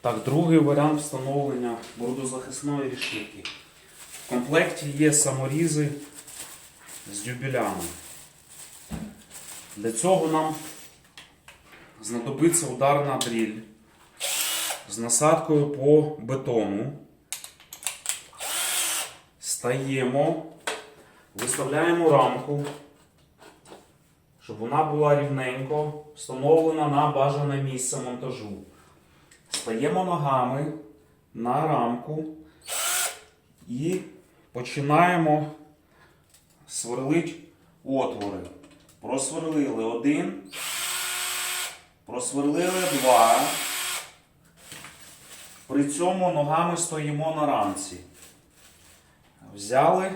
Так, другий варіант встановлення бордозахисної решітки. В комплекті є саморізи з дюбелями. Для цього нам знадобиться ударна дріль з насадкою по бетону. Стаємо, виставляємо рамку, щоб вона була рівненько встановлена на бажане місце монтажу. Стаємо ногами на рамку і починаємо сверлити отвори. Просверлили один, просверлили два. При цьому ногами стоїмо на рамці. Взяли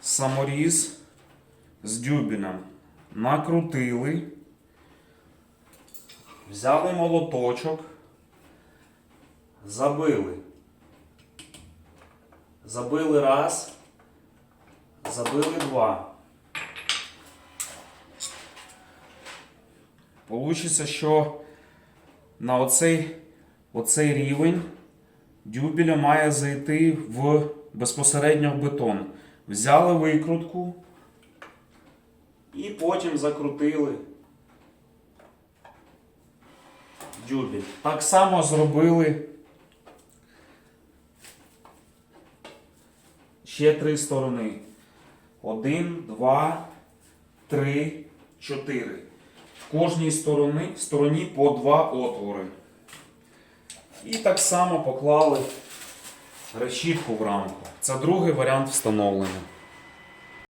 саморіз з дюбіном, накрутили, взяли молоточок, забили. Забили раз, забили два. Получиться, що на оцей, оцей рівень дюбеля має зайти в безпосередньо в бетон. Взяли викрутку і потім закрутили дюбель. Так само зробили ще три сторони. Один, два, три, чотири. В кожній стороні, стороні по два отвори. І так само поклали решітку в рамку. Це другий варіант встановлення.